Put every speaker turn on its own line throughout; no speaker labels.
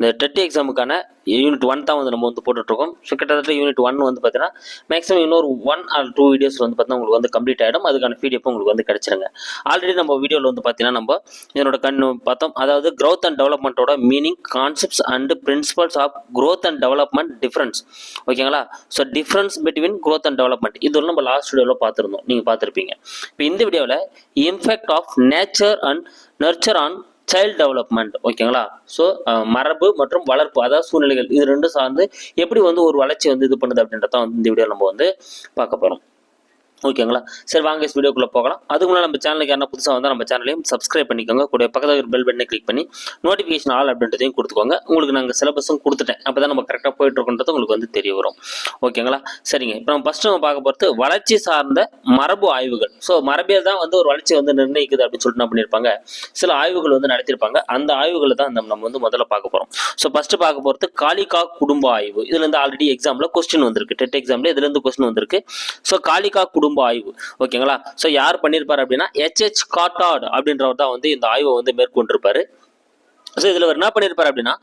இந்த dead எக்ஸாமுக்கான unit one தான் வந்து நம்ம வந்து போட்டுட்ருக்கோம். ஸோ கிட்டத்தட்ட யூனிட் ஒன் வந்து பார்த்தீங்கன்னா மேக்ஸிமம் இன்னொரு ஒன் ஆர் டூ வீடியோஸ் வந்து பார்த்தீங்கன்னா உங்களுக்கு வந்து கம்ப்ளீட் ஆகிடும் அதுக்கான பிடிஎஃப் உங்களுக்கு வந்து கிடச்சிருங்க. ஆல்ரெடி நம்ம வீடியோவில் வந்து பார்த்தீங்கன்னா நம்ம இதனோட கண் பார்த்தோம். அதாவது growth and டெவலப்மெண்ட்டோட meaning concepts and principles of growth and development difference ஓகேங்களா so difference between growth and development இது நம்ம லாஸ்ட் வீடியோவில் பார்த்துருந்தோம் நீங்கள் பார்த்துருப்பீங்க இப்போ இந்த வீடியோவில் impact of nature and nurture on child development ஓகேங்களா? ஸோ மரபு மற்றும் வளர்ப்பு அதாவது சூழ்நிலைகள் இது ரெண்டும் சார்ந்து எப்படி வந்து ஒரு வளர்ச்சி வந்து இது பண்ணுது அப்படின்றத வந்து இந்த வீடியோ நம்ம வந்து பார்க்க போகிறோம் ஓகேங்களா சரி வாங்க இஸ் வீடியோக்குள்ளே போகலாம். அதுக்கு முன்னாடி நம்ம சேனலுக்கு என்ன புதுசாக வந்தால் நம்ம சேனலையும் சப்ஸ்கிரைப் பண்ணிக்கோங்க. கூட பக்கத்தில் ஒரு பெல் பட்டனை கிளிக் பண்ணி நோட்டிஃபிகேஷன் ஆல் அப்படின்றதையும் கொடுத்துக்கோங்க. உங்களுக்கு நாங்கள் சிலபஸும் கொடுத்துட்டேன். அப்போ தான் நம்ம கரெக்டாக போயிட்டுருக்கோன்றது உங்களுக்கு வந்து தெரிய வரும். ஓகேங்களா சரிங்க. இப்போ நம்ம ஃபஸ்ட்டு நம்ம பார்க்க போகிறது வளர்ச்சி சார்ந்த மரபு ஆய்வுகள். ஸோ மரபியல் தான் வந்து ஒரு வளர்ச்சி வந்து நிர்ணயிக்குது அப்படின்னு சொல்லிட்டு என்ன பண்ணியிருப்பாங்க சில ஆய்வுகள் வந்து நடத்தியிருப்பாங்க அந்த ஆய்வுகளை தான் நம்ம வந்து முதல்ல பார்க்க போகிறோம் ஸோ ஃபஸ்ட்டு பார்க்க போகிறது காளிகா குடும்ப ஆய்வு. இதுலேருந்து ஆல்ரெடி எக்ஸாமில் கொஸ்டின் வந்திருக்கு. டெட் எக்ஸாமில் இதுலேருந்து கொஸ்டின் வந்திருக்கு. ஸோ காளிகா குடும்ப ஆய்வு. ஓகேங்களா ஸோ யார் பண்ணியிருப்பார் அப்படின்னா ஹெச்ஹெச் காட்டாட் அப்படின்றவர் தான் வந்து இந்த ஆய்வை வந்து மேற்கொண்டிருப்பாரு. ஸோ இதில் அவர் என்ன பண்ணியிருப்பார் அப்படின்னா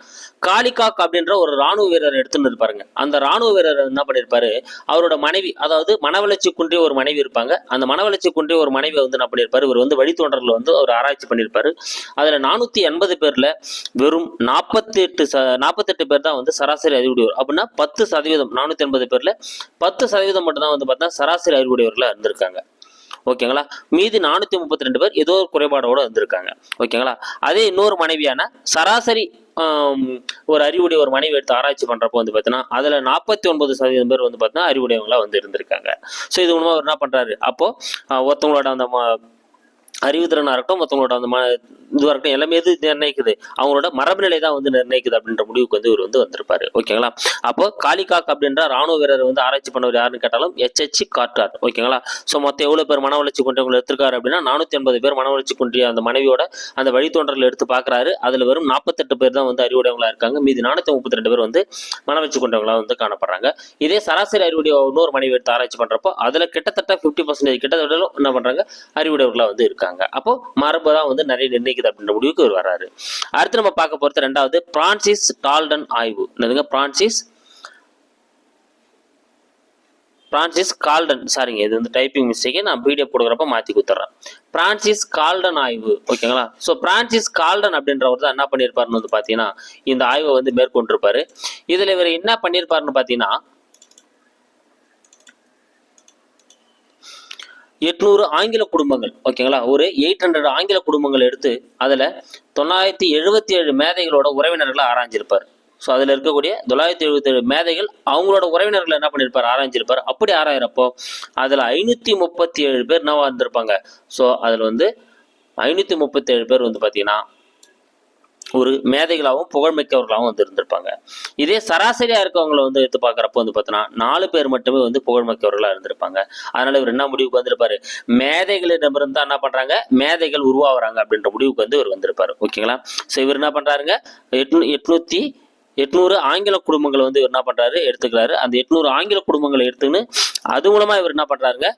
காளிகாக் அப்படின்ற ஒரு ராணுவ வீரர் எடுத்துன்னு இருப்பாருங்க. அந்த ராணுவ வீரர் என்ன பண்ணியிருப்பாரு அவரோட மனைவி அதாவது மனவளர்ச்சி குன்றிய ஒரு மனைவி இருப்பாங்க. அந்த மனவளர்ச்சி குன்றிய ஒரு மனைவி வந்து என்ன பண்ணியிருப்பாரு இவர் வந்து வழித்தோன்றல வந்து அவர் ஆராய்ச்சி பண்ணியிருப்பாரு அதில் நானூற்றி எண்பது பேரில் வெறும் நாற்பத்தி எட்டு ச நாற்பத்தெட்டு பேர் தான் வந்து சராசரி அறிவுடையவர். அப்படின்னா பத்து சதவீதம் நானூற்றி எண்பது பேரில் பத்து சதவீதம் மட்டும்தான் வந்து பார்த்தா சராசரி அறிவுடையவர்களாக இருந்திருக்காங்க. ஓகேங்களா? மீதி நானூற்றி முப்பத்தி ரெண்டு பேர் ஏதோ ஒரு குறைபாடோட வந்திருக்காங்க. ஓகேங்களா? அதே இன்னொரு மனைவியான சராசரி ஒரு அறிவுடைய ஒரு மனைவி எடுத்து ஆராய்ச்சி பண்றப்போ வந்து பார்த்தீங்கன்னா அதுல நாற்பத்தி ஒன்பது சதவீதம் பேர் வந்து பார்த்தீங்கன்னா அறிவுடையவங்களாக வந்து இருந்திருக்காங்க. ஸோ இது மூலமா அவர் என்ன பண்றாரு? அப்போ ஒருத்தவங்களோட அந்த அறிவுத்திறனாக அறிவுத்திறனா இருக்கட்டும் மற்றவங்களோட அந்த ம இதுவாக இருக்கட்டும் எல்லாமே எது நிர்ணயிக்குது அவங்களோட மரபுநிலை தான் வந்து நிர்ணயிக்குது அப்படின்ற முடிவுக்கு வந்து இவர் வந்து வந்திருப்பாரு. ஓகேங்களா? அப்போ காளிகாக் அப்படின்ற ராணுவ வீரர் வந்து ஆராய்ச்சி பண்ணவர் யாருன்னு கேட்டாலும் எச்எச்சி காட்டார் ஓகேங்களா? ஸோ மொத்தம் எவ்வளோ பேர் மன வளர்ச்சி கொண்டவங்களை எடுத்திருக்காரு அப்படின்னா நானூற்றி எண்பது பேர் மன வளர்ச்சி கொண்டிய அந்த மனைவியோட அந்த வழித்தோன்றல் எடுத்து பார்க்குறாரு அதில் வெறும் நாற்பத்தெட்டு பேர் தான் வந்து அறிவுடையவங்களா இருக்காங்க. மீதி நானூற்றி முப்பத்தி ரெண்டு பேர் வந்து மன வளர்ச்சி கொண்டவங்களாக வந்து காணப்படுறாங்க. இதே சராசரி அறிவுடைய இன்னொரு மனைவி எடுத்து ஆராய்ச்சி பண்ணுறப்போ அதில் கிட்டத்தட்ட ஃபிஃப்டி பர்சன்டேஜ் கிட்டத்தட்ட என்ன பண்ணுறாங்க அறிவுடையவர்களாக வந்து இருக்காங்க. அப்போ மரபு தான் வந்து நிறைய நிர்ணயிக்குது அப்படின்ற முடிவுக்கு இவர் வர்றாரு. அடுத்து நம்ம பார்க்க போறது ரெண்டாவது பிரான்சிஸ் டால்டன் ஆய்வு. என்னதுங்க? Francis Francis Galton. சாரிங்க இது வந்து டைப்பிங் மிஸ்டேக்கே நான் வீடியோ கொடுக்குறப்ப மாற்றி கொடுத்துட்றேன். பிரான்சிஸ் கால்டன் ஆய்வு. ஓகேங்களா? ஸோ பிரான்சிஸ் கால்டன் அப்படின்றவர் தான் என்ன பண்ணியிருப்பாருன்னு வந்து பார்த்தீங்கன்னா இந்த ஆய்வை வந்து மேற்கொண்டிருப்பாரு. இதில் இவர் என்ன பண்ணியிருப்பாருன்னு பார்த்தீங்கன்னா எட்நூறு ஆங்கில குடும்பங்கள் ஓகேங்களா? ஒரு எயிட் ஹண்ட்ரட் ஆங்கில குடும்பங்கள் எடுத்து அதில் தொள்ளாயிரத்தி எழுபத்தி ஏழு மேதைகளோட உறவினர்களை ஆராய்ஞ்சிருப்பார். ஸோ அதில் இருக்கக்கூடிய தொள்ளாயிரத்தி எழுபத்தி ஏழு மேதைகள் அவங்களோட உறவினர்களை என்ன பண்ணியிருப்பார் ஆராய்ஞ்சிருப்பார். அப்படி ஆராயிறப்போ அதில் ஐநூற்றி முப்பத்தி ஏழு பேர் என்னவா இருந்திருப்பாங்க? ஸோ அதில் வந்து ஐநூற்றி முப்பத்தி ஏழு பேர் வந்து பார்த்தீங்கன்னா ஒரு மேதைகளாகவும் புகழ்மிக்கவர்களாகவும் வந்து இருந்திருப்பாங்க. இதே சராசரியாக இருக்கவங்களை வந்து எடுத்து பார்க்குறப்போ வந்து பார்த்தோன்னா நாலு பேர் மட்டுமே வந்து புகழ்மிக்கவர்களாக இருந்திருப்பாங்க. அதனால் இவர் என்ன முடிவுக்கு வந்திருப்பாரு? மேதைகளிடமிருந்து என்ன பண்ணுறாங்க மேதைகள் உருவாகுறாங்க அப்படின்ற முடிவுக்கு வந்து இவர் வந்திருப்பாரு. ஓகேங்களா? ஸோ இவர் என்ன பண்ணுறாருங்க எட்நூ எட்நூற்றி எட்நூறு ஆங்கில குடும்பங்களை வந்து இவர் என்ன பண்ணுறாரு எடுத்துக்கிறாரு. அந்த எட்நூறு ஆங்கில குடும்பங்களை எடுத்துன்னு அது மூலமாக இவர் என்ன பண்ணுறாருங்க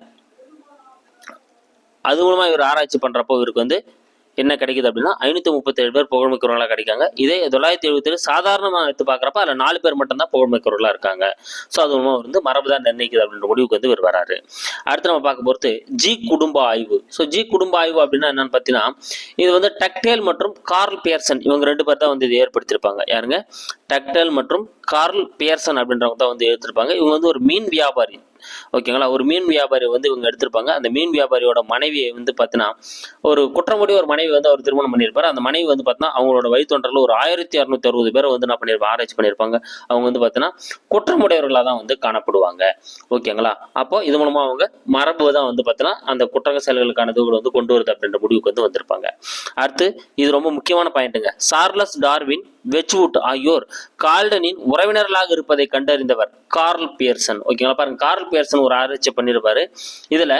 அது மூலமாக இவர் ஆராய்ச்சி பண்ணுறப்போ இவருக்கு வந்து என்ன கிடைக்குது அப்படின்னா ஐநூற்றி முப்பத்தேழு பேர் புகழ்மிக்கிறவங்களா கிடைக்காங்க. இதே தொள்ளாயிரத்தி எழுபத்தேழு சாதாரணமாக எடுத்து பார்க்குறப்ப அதில் நாலு பேர் மட்டும்தான் புகழ்மிக்கிறவர்களாக இருக்காங்க. ஸோ அது வந்து மரபு தான் நிர்ணயிக்குது அப்படின்ற முடிவுக்கு வந்து இவர் வராரு. அடுத்து நம்ம பார்க்க பொறுத்து ஜி குடும்ப ஆய்வு. ஸோ ஜி குடும்ப ஆய்வு அப்படின்னா என்னன்னு பார்த்தீங்கன்னா இது வந்து டக்டேல் மற்றும் கார்ல் பியர்சன் இவங்க ரெண்டு பேர் தான் வந்து இதை ஏற்படுத்தியிருப்பாங்க. யாருங்க? டக்டேல் மற்றும் கார்ல் பியர்சன் அப்படின்றவங்க தான் வந்து எடுத்திருப்பாங்க இவங்க வந்து ஒரு மீன் வியாபாரி. ஓகேங்களா ஒரு மீன் வியாபாரி வந்து இவங்க எடுத்திருப்பாங்க. அந்த மீன் வியாபாரியோட மனைவியை வந்து பார்த்தீங்கன்னா ஒரு குற்றமுடைய ஒரு மனைவி வந்து அவர் திருமணம் பண்ணியிருப்பார். அந்த மனைவி வந்து பார்த்தீங்கன்னா அவங்களோட வழித்தொன்றல ஒரு ஆயிரத்தி அறுநூத்தி அறுபது பேரை வந்து என்ன பண்ணியிருப்பாங்க ஆராய்ச்சி பண்ணியிருப்பாங்க. அவங்க வந்து பார்த்தீங்கன்னா குற்றமுடையவர்களாக தான் வந்து காணப்படுவாங்க. ஓகேங்களா அப்போ இது மூலமா அவங்க மரபு தான் வந்து பார்த்தீங்கன்னா அந்த குற்றக செயல்களுக்கான வந்து கொண்டு வருது அப்படின்ற முடிவுக்கு வந்து வந்திருப்பாங்க. அடுத்து இது ரொம்ப முக்கியமான பாயிண்ட்டுங்க சார்லஸ் டார்வின் வெச்வுட் ஆகியோர் கால்டனின் உறவினர்களாக இருப்பதை கண்டறிந்தவர் கார்ல் பியர்சன். ஓகேங்களா பாருங்க. கார்ல் பியர்சன் ஒரு ஆராய்ச்சி பண்ணியிருப்பாரு. இதுல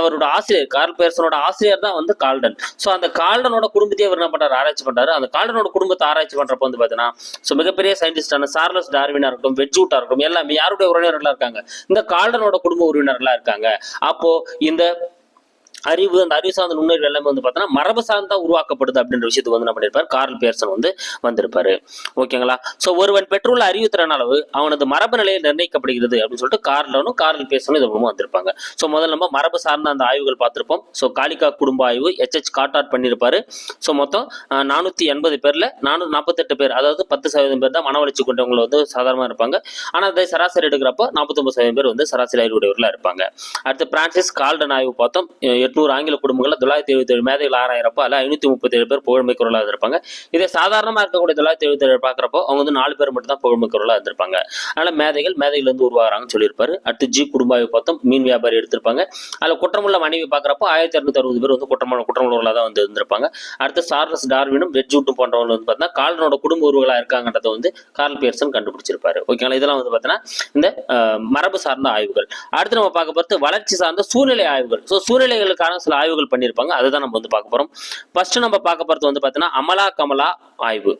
அவரோட ஆசிரியர் கார்ல் பியர்சனோட ஆசிரியர் தான் வந்து கால்டன். ஸோ அந்த கால்டனோட குடும்பத்தையே அவர் என்ன பண்றாரு? ஆராய்ச்சி பண்றாரு. அந்த கால்டனோட குடும்பத்தை ஆராய்ச்சி பண்றப்ப வந்து பார்த்தீங்கன்னா ஸோ மிகப்பெரிய சயின்டிஸ்டான சார்லஸ் டார்வினா இருக்கட்டும் வெஜ்வுட்டா இருக்கட்டும் எல்லாமே யாருடைய உறவினர்களா இருக்காங்க? இந்த கால்டனோட குடும்ப உறவினர்களா இருக்காங்க. அப்போ இந்த அறிவு அந்த அறிவு சார்ந்த நுண்ணறிவு எல்லாமே வந்து பார்த்தோன்னா மரபு சார்ந்தா உருவாக்கப்படுது அப்படின்ற விஷயத்துக்கு வந்து என்ன பண்ணியிருப்பார் கார்ல் பியர்சன் வந்து வந்திருப்பாரு. ஓகேங்களா? ஸோ ஒருவன் பெற்றுள்ள அறிவு திறன் அளவு அவனது மரபு நிலையில் நிர்ணயிக்கப்படுகிறது அப்படின்னு சொல்லிட்டு கார்லனும் கார்ல் பியர்சனும் இது மூலமாக வந்திருப்பாங்க. ஸோ முதல்ல நம்ம மரபு சார்ந்த அந்த ஆய்வுகள் பார்த்துருப்போம். ஸோ காலிகா குடும்ப ஆய்வு எச்எச் காட்டாட் பண்ணியிருப்பாரு. ஸோ மொத்தம் நானூற்றி எண்பது பேரில் நானூறு நாற்பத்தெட்டு பேர் அதாவது பத்து சதவீதம் பேர் தான் மன வளர்ச்சி கொண்டவங்க வந்து சாதாரணமாக இருப்பாங்க. ஆனால் அதை சராசரி எடுக்கிறப்போ நாற்பத்தொம்பது சதவீதம் பேர் வந்து சராசரி அறிவுடையவர்களாக இருப்பாங்க. அடுத்து பிரான்சிஸ் கால்டன் ஆய்வு பார்த்தோம். எ- எட்நூறு ஆங்கில குடும்பங்களில் தொள்ளாயிரத்தி எழுபத்தி ஏழு மேதைகள் ஆறாயிரப்போ அதில் ஐநூற்றி முப்பத்தேழு பேர் புகழ்மிக்கவர்களாக இருந்திருப்பாங்க. இதே சாதாரணமாக இருக்கக்கூடிய தொள்ளாயிரத்தி எழுபத்தி ஏழு பார்க்குறப்போ அவங்க வந்து நாலு பேர் மட்டும் தான் புகழ்மிக்கவர்களாக இருந்திருப்பாங்க. அதனால் மேதைகள் மேதைகள் உருவாகிறாங்கன்னு சொல்லியிருப்பாரு. அடுத்து ஜி குடும்பாவை பார்த்தோம். மீன் வியாபாரி எடுத்திருப்பாங்க. அதில் குற்றமுள்ள மனைவி பார்க்குறப்போ ஆயிரத்தி இரநூத்தி அறுபது பேர் வந்து குற்றமான குற்றமுள்ளவர்களாக தான் வந்து இருந்திருப்பாங்க. அடுத்து சார்லஸ் டார்வினும் ரெட்ஜூட்டும் போன்றவங்க வந்து பார்த்தீங்கன்னா கால்டனோட குடும்ப உருவங்களாக இருக்காங்கன்றத வந்து கார்ல் பியர்சன் கண்டுபிடிச்சிருப்பாரு. ஓகேங்களா இதெல்லாம் வந்து பார்த்தீங்கன்னா இந்த மரபு சார்ந்த ஆய்வுகள். அடுத்து நம்ம பார்க்க பார்த்து வளர்ச்சி சார்ந்த சூழ்நிலை ஆய்வுகள். ஸோ சூழ்நிலைகளுக்கான சில ஆய்வுகள் பண்ணியிருப்பாங்க. அதுதான் நம்ம வந்து பார்க்க போகிறோம் ஃபர்ஸ்ட் நம்ம பார்க்க போகிறது வந்து பார்த்தீங்கன்னா அமலா கமலா ஆய்வு.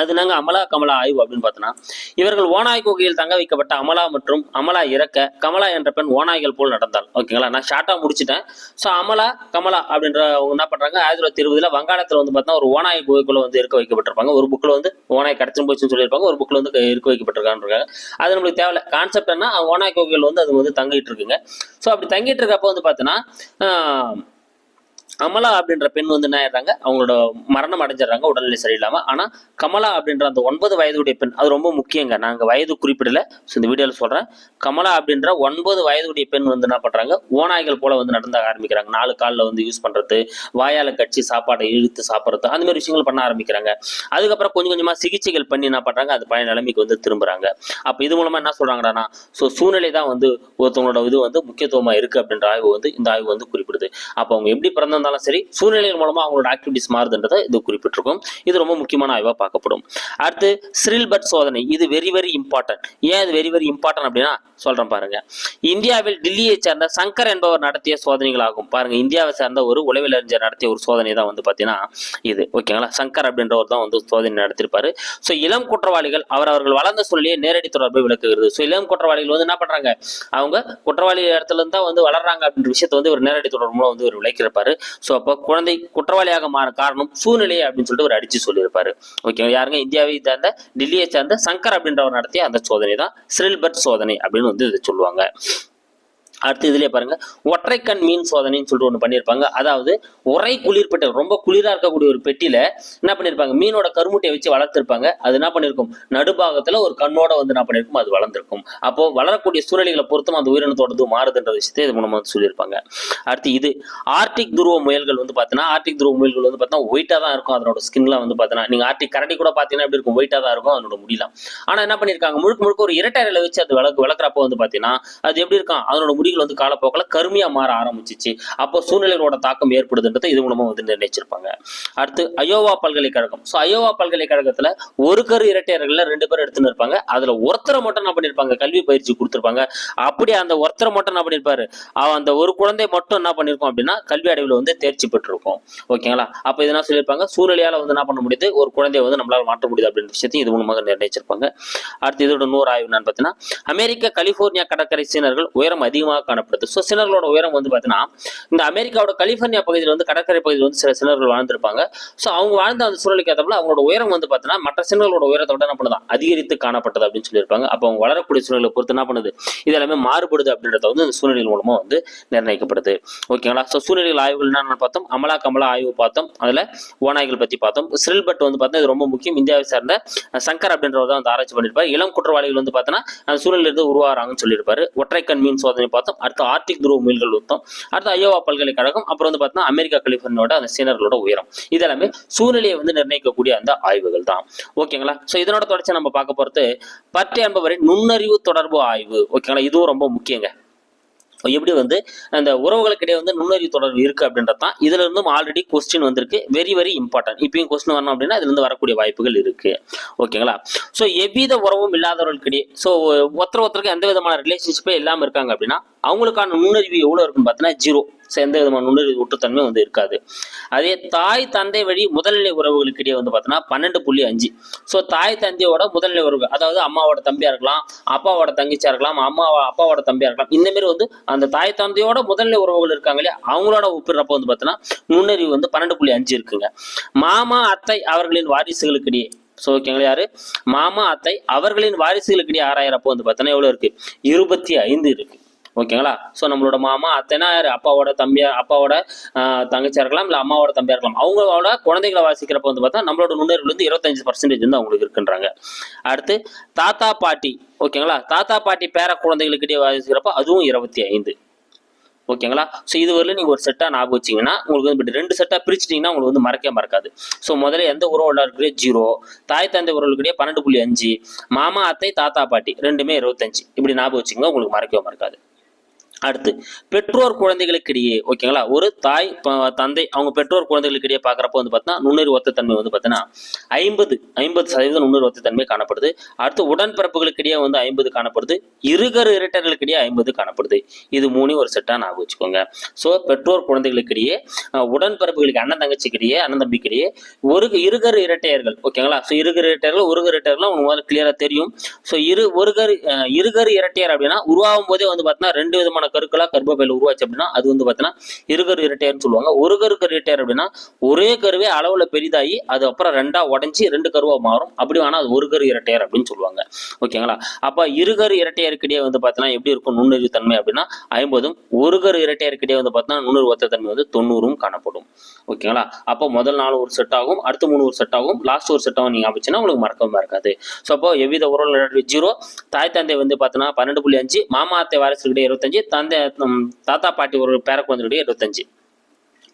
அது நாங்க அமலா கமலா ஆய்வு அப்படின்னு பார்த்தோன்னா இவர்கள் ஓனாய் குகையில் தங்க வைக்கப்பட்ட அமலா மற்றும் அமலா இறக்க கமலா என்ற பெண் ஓனாய்கள் போல் நடந்தாள். ஓகேங்களா? நான் ஷார்ட்டா முடிச்சிட்டேன். ஸோ அமலா கமலா அப்படின்ற அவங்க என்ன பண்றாங்க? ஆயிரத்தி தொள்ளாயிரத்தி இருபதுல வங்காளத்தில் வந்து பார்த்தா ஒரு ஓனாய் குகைக்குள்ள வந்து இருக்க வைக்கப்பட்டிருப்பாங்க. ஒரு புக்கில் வந்து ஓனாய் கடத்தின்னு போச்சுன்னு சொல்லியிருப்பாங்க. ஒரு புக்கில் வந்து இருக்க வைக்கப்பட்டிருக்காங்க அது நம்மளுக்கு தேவையில்ல. கான்செப்ட் என்ன ஓனாய் குகையில் வந்து அது வந்து தங்கிட்டு இருக்குங்க. ஸோ அப்படி தங்கிட்டு இருக்கப்போ வந்து பார்த்தோன்னா அமலா அப்படின்ற பெண் வந்து என்ன ஆயிடுறாங்க? அவங்களோட மரணம் அடைஞ்சிடுறாங்க உடல்நிலை சரியில்லாம. ஆனா கமலா அப்படின்ற அந்த ஒன்பது வயதுடைய பெண் அது ரொம்ப முக்கியங்க. நாங்க வயது குறிப்பிடல ஸோ இந்த வீடியோல சொல்றேன். கமலா அப்படின்ற ஒன்பது வயதுடைய பெண் வந்து என்ன பண்றாங்க? ஓநாய்கள் போல வந்து நடந்த ஆரம்பிக்கிறாங்க. நாலு காலில் வந்து யூஸ் பண்றது வாயால கட்சி சாப்பாடை இழுத்து சாப்பிட்றது அந்த மாதிரி விஷயங்கள் பண்ண ஆரம்பிக்கிறாங்க. அதுக்கப்புறம் கொஞ்சம் கொஞ்சமா சிகிச்சைகள் பண்ணி என்ன பண்றாங்க? அது பழைய நிலைமைக்கு வந்து திரும்புறாங்க. அப்ப இது மூலமா என்ன சொல்றாங்கடானா ஸோ சூழ்நிலை தான் வந்து ஒருத்தவங்களோட இது வந்து முக்கியத்துவமா இருக்கு அப்படின்ற ஆய்வு வந்து இந்த ஆய்வு வந்து குறிப்பிடுது. அப்போ அவங்க எப்படி இருந்தாலும் சரி சூழ்நிலைகள் மூலமா அவங்களோட ஆக்டிவிட்டிஸ் மாறுதுன்றதை இது குறிப்பிட்டிருக்கும். இது ரொம்ப முக்கியமான ஆய்வா பார்க்கப்படும். அடுத்து ஸ்ரில்பர்ட் சோதனை. இது வெரி வெரி இம்பார்ட்டன்ட் ஏன் இது வெரி வெரி இம்பார்ட்டன்ட் அப்படின்னா சொல்றேன் பாருங்க. இந்தியாவில் டில்லியை சேர்ந்த சங்கர் என்பவர் நடத்திய சோதனைகள் ஆகும். பாருங்க இந்தியாவை சேர்ந்த ஒரு உளவியல் அறிஞர் நடத்திய ஒரு சோதனை தான் வந்து பார்த்தீங்கன்னா இது. ஓகேங்களா சங்கர் அப்படின்றவர் தான் வந்து சோதனை நடத்திருப்பாரு. ஸோ இளம் குற்றவாளிகள் அவர் அவர்கள் வளர்ந்த சூழ்நிலையை நேரடி தொடர்பை விளக்குகிறது. ஸோ இளம் குற்றவாளிகள் வந்து என்ன பண்றாங்க? அவங்க குற்றவாளி இடத்துல இருந்து தான் வந்து வளர்றாங்க அப்படின்ற விஷயத்தை வந்து ஒரு நேரடி தொடர்பு மூலம் வந்து ஒரு விளக்கியிருப்பாரு. ஸோ அப்போ குழந்தை குற்றவாளியாக மாற காரணம் சூழ்நிலை அப்படின்னு சொல்லிட்டு ஒரு அடிச்சு சொல்லியிருப்பாரு. ஓகே யாருங்க? இந்தியாவை சேர்ந்த டெல்லியை சேர்ந்த சங்கர் அப்படின்றவர் நடத்திய அந்த சோதனை தான் ஸ்ரில்பர்ட் சோதனை அப்படின்னு வந்து இதை சொல்லுவாங்க. அடுத்து இதுலேயே பாருங்க. ஒற்றைக்கண் மீன் சோதனைன்னு சொல்லிட்டு ஒன்று பண்ணியிருப்பாங்க அதாவது ஒரே குளிர் பெட்டி ரொம்ப குளிரா இருக்கக்கூடிய ஒரு பெட்டியில என்ன பண்ணியிருப்பாங்க மீனோட கருமுட்டையை வச்சு வளர்த்திருப்பாங்க. அது என்ன பண்ணிருக்கும்? நடுபாகத்துல ஒரு கண்ணோட வந்து என்ன பண்ணிருக்கும்? அது வளர்ந்துருக்கும். அப்போ வளரக்கூடிய சூழ்நிலைகளை பொறுத்தும் அந்த உயிரினத்தோடது மாறுதுன்ற விஷயத்தை இது மூலமாக வந்து சொல்லியிருப்பாங்க. அடுத்து இது ஆர்டிக் துருவ முயல்கள் வந்து பார்த்தீங்கன்னா ஆர்டிக் துருவ முயல்கள் வந்து பார்த்தீங்கன்னா ஒயிட்டா தான் இருக்கும். அதனோட ஸ்கின்லாம் வந்து பார்த்தீங்கன்னா நீங்க ஆர்டிக் கரடி கூட பார்த்தீங்கன்னா எப்படி இருக்கும்? ஒயிட்டா தான் இருக்கும். அதனோட முடியலாம் ஆனா என்ன பண்ணிருக்காங்க? முழுக்க முழுக்க ஒரு இரட்டையில வச்சு அது வளர்க்கு வளர்க்குறப்போ வந்து பார்த்தீங்கன்னா அது எப்படி இருக்கும்? அதனோட முடிகள் வந்து காலப்போக்கில் கருமையாக மாற ஆரம்பிச்சிச்சு. அப்போ சூழ்நிலைகளோட தாக்கம் ஏற்படுதுன்றதை இது மூலமாக வந்து நிர்ணயிச்சிருப்பாங்க. அடுத்து அயோவா பல்கலைக்கழகம். ஸோ அயோவா பல்கலைக்கழகத்தில் ஒரு கரு இரட்டையர்கள்ல ரெண்டு பேரும் எடுத்துன்னு இருப்பாங்க. அதில் ஒருத்தரை மட்டும் என்ன பண்ணியிருப்பாங்க கல்வி பயிற்சி கொடுத்துருப்பாங்க. அப்படி அந்த ஒருத்தரை மட்டும் என்ன பண்ணியிருப்பாரு அவன் அந்த ஒரு குழந்தை மட்டும் என்ன பண்ணியிருக்கோம் அப்படின்னா கல்வி அடைவில் வந்து தேர்ச்சி பெற்றிருக்கும். ஓகேங்களா அப்போ இது என்ன சொல்லியிருப்பாங்க? சூழ்நிலையால் வந்து என்ன பண்ண முடியுது? ஒரு குழந்தைய வந்து நம்மளால் மாற்ற முடியுது அப்படின்ற விஷயத்தையும் இது மூலமாக நிர்ணயிச்சிருப்பாங்க. அடுத்து இதோட நூறு ஆய்வு என்னன்னு பார்த்தீங்கன்னா அமெரிக்க கலிபோர்னியா கடற்கரை சீனர்கள் உயரம் அதிகமாக காணப்படுது. ஸோ சிலர்களோட உயரம் வந்து பார்த்தீங்கன்னா இந்த அமெரிக்காவோட கலிஃபோர்னியா பகுதியில் வந்து கடற்கரை பகுதியில் வந்து சில சிலர்கள் வாழ்ந்திருப்பாங்க. ஸோ அவங்க வாழ்ந்த அந்த சூழலுக்கு ஏற்றப்பல அவங்களோட உயரம் வந்து பார்த்தீங்கன்னா மற்ற சிலர்களோட உயரத்தை விட என்ன பண்ணுதான் அதிகரித்து காணப்பட்டது அப்படின்னு சொல்லியிருப்பாங்க. அப்போ அவங்க வளரக்கூடிய சூழ்நிலை பொறுத்து என்ன பண்ணுது? இது எல்லாமே மாறுபடுது அப்படின்றத வந்து இந்த சூழ்நிலை மூலமாக வந்து நிர்ணயிக்கப்படுது. ஓகேங்களா ஸோ சூழ்நிலைகள் ஆய்வுகள் என்னென்னு பார்த்தோம். அமலா கமலா ஆய்வு பார்த்தோம். அதில் ஓநாய்கள் பற்றி பார்த்தோம். ஸ்ரில்பட் வந்து பார்த்தீங்கன்னா இது ரொம்ப முக்கியம். இந்தியாவை சார்ந்த சங்கர் அப்படின்றவர் தான் வந்து ஆராய்ச்சி பண்ணியிருப்பார். இளம் குற்றவாளிகள் வந்து பார்த்தோன்னா அந்த சூழ்நிலிருந்து உருவாகிறாங்கன்னு சொல்லியிருப்பாரு. ஒற்றைக்கண் மீன் சோதனை பார்த்தோம். அடுத்து ஆர்டிக் துருவ மீன்கள் பார்த்தோம். அடுத்து ஐயோவா பல்கலைக்கழகம் அப்புறம் வந்து பார்த்தோன்னா அமெரிக்கா கலிபோர்னியோட அந்த சீனர்களோட உயரம். இதெல்லாமே சூழ்நிலையை வந்து நிர்ணயிக்கக்கூடிய அந்த ஆய்வுகள் தான். ஓகேங்களா? ஸோ இதனோட தொடர்ச்சி நம்ம பார்க்க போகிறது பற்றி என்பவரின் நுண்ணறிவு தொடர்பு ஆய்வு. ஓகேங்களா? இதுவும் ரொம்ப முக்கியங்க. எப்படி வந்து அந்த உறவுகளுக்கிடையே வந்து நுண்ணறிவு தொடர்பு இருக்கு அப்படின்றது தான். இதுல இருந்தும் ஆல்ரெடி கொஸ்டின் வந்திருக்கு. வெரி வெரி இம்பார்ட்டன்ட் இப்பயும் கொஸ்டின் வரணும் அப்படின்னா இதுல இருந்து வரக்கூடிய வாய்ப்புகள் இருக்கு. ஓகேங்களா? ஸோ எவ்வித உறவும் இல்லாதவர்களுக்கிடையே ஸோ ஒருத்தர் ஒருத்தருக்கு எந்த விதமான ரிலேஷன்ஷிப்பே இல்லாமல் இருக்காங்க அப்படின்னா அவங்களுக்கான நுண்ணறிவு எவ்வளோ இருக்குன்னு பார்த்தீங்கன்னா ஜீரோ. ஸோ எந்த விதமான நுண்ணறிவு ஊட்டத்தன்மை வந்து இருக்காது. அதே தாய் தந்தை வழி முதல்நிலை உறவுகளுக்கு இடையே வந்து பார்த்தீங்கன்னா பன்னெண்டு புள்ளி அஞ்சு. ஸோ தாய் தந்தையோட முதல்நிலை உறவு அதாவது அம்மாவோட தம்பியா இருக்கலாம் அப்பாவோட தங்கச்சியாக இருக்கலாம் அம்மா அப்பாவோட தம்பியாக இருக்கலாம் இந்தமாரி வந்து அந்த தாய் தந்தையோட முதல்நிலை உறவுகள் இருக்காங்க இல்லையா அவங்களோட ஒப்பிடுறப்ப வந்து பார்த்தீங்கன்னா நுண்ணறிவு வந்து பன்னெண்டு புள்ளி அஞ்சு இருக்குங்க. மாமா அத்தை அவர்களின் வாரிசுகளுக்கிடையே ஸோ ஓகேங்களா யாரு? மாமா அத்தை அவர்களின் வாரிசுகளுக்கிடையே ஆறாயிரப்போ வந்து பார்த்தோன்னா எவ்வளோ இருக்கு? இருபத்தி ஐந்து இருக்கு. ஓகேங்களா? ஸோ நம்மளோட மாமா அத்தைனா யார் அப்பாவோட தம்பியா அப்பாவோட தங்கச்சியாக இருக்கலாம் இல்லை அம்மாவோட தம்பியாக இருக்கலாம். அவங்களோட குழந்தைகளை வாசிக்கிறப்ப வந்து பார்த்தா நம்மளோட நுண்ணறிவுல வந்து இருபத்தஞ்சு பர்சன்டேஜ் வந்து அவங்களுக்கு இருக்குன்றாங்க. அடுத்து தாத்தா பாட்டி. ஓகேங்களா? தாத்தா பாட்டி பேர குழந்தைகளுக்கிட்டே வாசிக்கிறப்ப அதுவும் இருபத்தி ஐந்து ஓகேங்களா? ஸோ இது வரையிலும் நீங்கள் ஒரு செட்டாக ஞாபகம் வச்சிங்கன்னா உங்களுக்கு வந்து ரெண்டு செட்டாக பிரிச்சிட்டிங்கன்னா உங்களுக்கு வந்து மறக்கவே மறக்காது. ஸோ முதல்ல எந்த உறவுல இருக்கிற ஜீரோ தாய் தந்தை உறவுகளுக்கிட்டே பன்னெண்டு புள்ளி அஞ்சு மாமா அத்தை தாத்தா பாட்டி ரெண்டுமே இருபத்தஞ்சு. இப்படி ஞாபகம் வச்சிங்கன்னா உங்களுக்கு மறக்கவே மறக்காது. அடுத்து பெற்றோர் குழந்தைகளுக்கிடையே ஓகேங்களா ஒரு தாய் தந்தை அவங்க பெற்றோர் குழந்தைகளுக்கிடையே பார்க்குறப்ப வந்து பார்த்தீங்கன்னா நுண்ணறிவு ஒத்தத்தன்மை வந்து பார்த்தீங்கன்னா ஐம்பது ஐம்பது சதவீதம் நுண்ணறிவு ஒத்தத்தன்மை காணப்படுது. அடுத்து உடன்பிறப்புகளுக்கிடையே வந்து ஐம்பது காணப்படுது. இருகரு இரட்டர்களுக்கிடையே ஐம்பது காணப்படுது. இது மூணையும் ஒரு செட்டாக நான் வச்சுக்கோங்க. ஸோ பெற்றோர் குழந்தைகளுக்கிடையே உடன்பிறப்புகளுக்கு அண்ணன் தங்கச்சிக்கிடையே அண்ணன் தம்பிக்கிடையே ஒரு இருகர் இரட்டையர்கள் ஓகேங்களா ஸோ இருகர் இரட்டையர்கள் ஒரு இரட்டையர்கள் உங்களுக்கு முதல்ல கிளியராக தெரியும். ஸோ இரு ஒருகர் இருகர் இரட்டையர் அப்படின்னா உருவாகும் போதே வந்து பார்த்தீங்கன்னா ரெண்டு விதமான கருக்களா கர்ப்பப்பையில் உருவாச்சு அப்படின்னா அது வந்து பார்த்தீங்கன்னா இருகரு இரட்டையர்னு சொல்லுவாங்க. ஒரு கருக்கு இரட்டையர் அப்படின்னா ஒரே கருவே அளவுல பெரிதாகி அது அப்புறம் ரெண்டா உடஞ்சி ரெண்டு கருவா மாறும். அப்படி வேணா அது ஒரு கரு இரட்டையர் அப்படின்னு சொல்லுவாங்க. ஓகேங்களா? அப்ப இருகரு இரட்டையருக்கிடையே வந்து பார்த்தீங்கன்னா எப்படி இருக்கும் நுண்ணறிவு தன்மை அப்படின்னா ஐம்பதும் ஒரு கரு இரட்டையருக்கிடையே வந்து பார்த்தீங்கன்னா நுண்ணறிவு ஒத்த தன்மை வந்து தொண்ணூறும் காணப்படும். ஓகேங்களா? அப்போ முதல் நாள் ஒரு செட் ஆகும் அடுத்த மூணு ஒரு செட் ஆகும் லாஸ்ட் ஒரு செட் ஆகும் நீங்க ஆச்சுன்னா உங்களுக்கு மறக்கவே இருக்காது ஸோ அப்போ எவ்வித உறவு ஜீரோ தாய் தந்தை வந்து பார்த்தீங்கன்னா பன்னெண்டு புள்ளி அஞ்சு மாமா அத்தை வாரிசுகிட்டே இருபத்தஞ்சு தந்தை தாத்தா பாட்டி ஒரு பேர குழந்தைகளுடைய இருபத்தஞ்சு.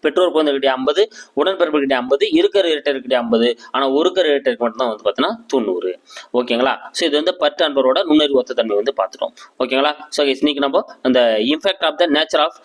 பெற்றோர் குழந்தைகிட்டே ஐம்பது உடன்பிறப்புகிட்டே ஐம்பது இருக்கிற இரட்டர்கிட்டே ஐம்பது ஆனால் ஒரு கரு இரட்டருக்கு மட்டும் தான் வந்து பார்த்தீங்கன்னா தொண்ணூறு. ஓகேங்களா? ஸோ இது வந்து பற்று அன்பரோட நுண்ணறிவு ஒத்த தன்மை வந்து பார்த்துட்டோம் ஓகேங்களா? ஸோ இன்னைக்கு நம்ம அந்த impact of the nature of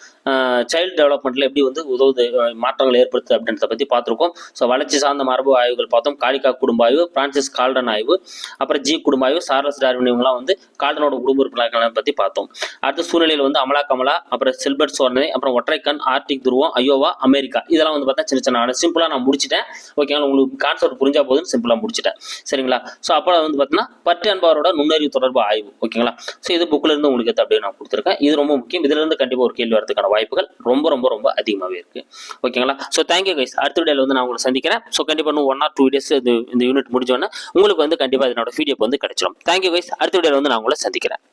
child டெவலப்மெண்ட்ல எப்படி வந்து உதவுது மாற்றங்கள் ஏற்படுத்து அப்படின்றத பற்றி பார்த்துருக்கோம். ஸோ வளர்ச்சி சார்ந்த மரபு ஆய்வுகள் பார்த்தோம். காலிகா குடும்ப ஆய்வு பிரான்சிஸ் கால்டன் ஆய்வு அப்புறம் ஜி குடும்ப ஆய்வு சார்லஸ் டார்வின் இவங்கலாம் வந்து கால்டனோட குடும்ப உறுப்பினர்களை பற்றி பார்த்தோம். அடுத்த சூழ்நிலையில் வந்து அமலா கமலா அப்புறம் சில்பர்ட் சோர்னை அப்புறம் ஒற்றைக்கண் ஆர்டிக் துருவம் அயோவா அமெரிக்கா. இதெல்லாம் வந்து பார்த்தா சின்ன சின்ன சிம்பிளாக நான் முடிச்சிட்டேன். ஓகேங்களா உங்களுக்கு கான்செப்ட் புரிஞ்சா போதும் சிம்பிளாக முடிச்சிட்டேன். சரிங்களா? ஸோ அப்போ வந்து பார்த்தீங்கன்னா பட்டு அன்பாரோட நுண்ணறிவு தொடர்பு ஆய்வு. ஓகேங்களா ஸோ இது புக்கில் இருந்து உங்களுக்கு அப்படியே நான் கொடுத்துருக்கேன். இது ரொம்ப முக்கியம். இதுல இருந்து கண்டிப்பாக ஒரு கேள்வி வரதுக்கான வாய்ப்புகள் ரொம்ப ரொம்ப ரொம்ப அதிகமாகவே இருக்கு. ஓகேங்களா ஸோ தேங்க்யூ கைஸ் அடுத்த வீடியோவில் வந்து நான் உங்களை சந்திக்கிறேன். ஸோ கண்டிப்பாக இன்னும் ஒன் ஆர் டூ டேஸ் இந்த யூனிட் முடிஞ்சோன்னே உங்களுக்கு வந்து கண்டிப்பாக இதனோட ஃபீடியோ வந்து கிடைச்சிடும் தேங்க்யூ கைஸ் அடுத்த வீடியோவில் வந்து நான் உங்களை சந்திக்கிறேன்.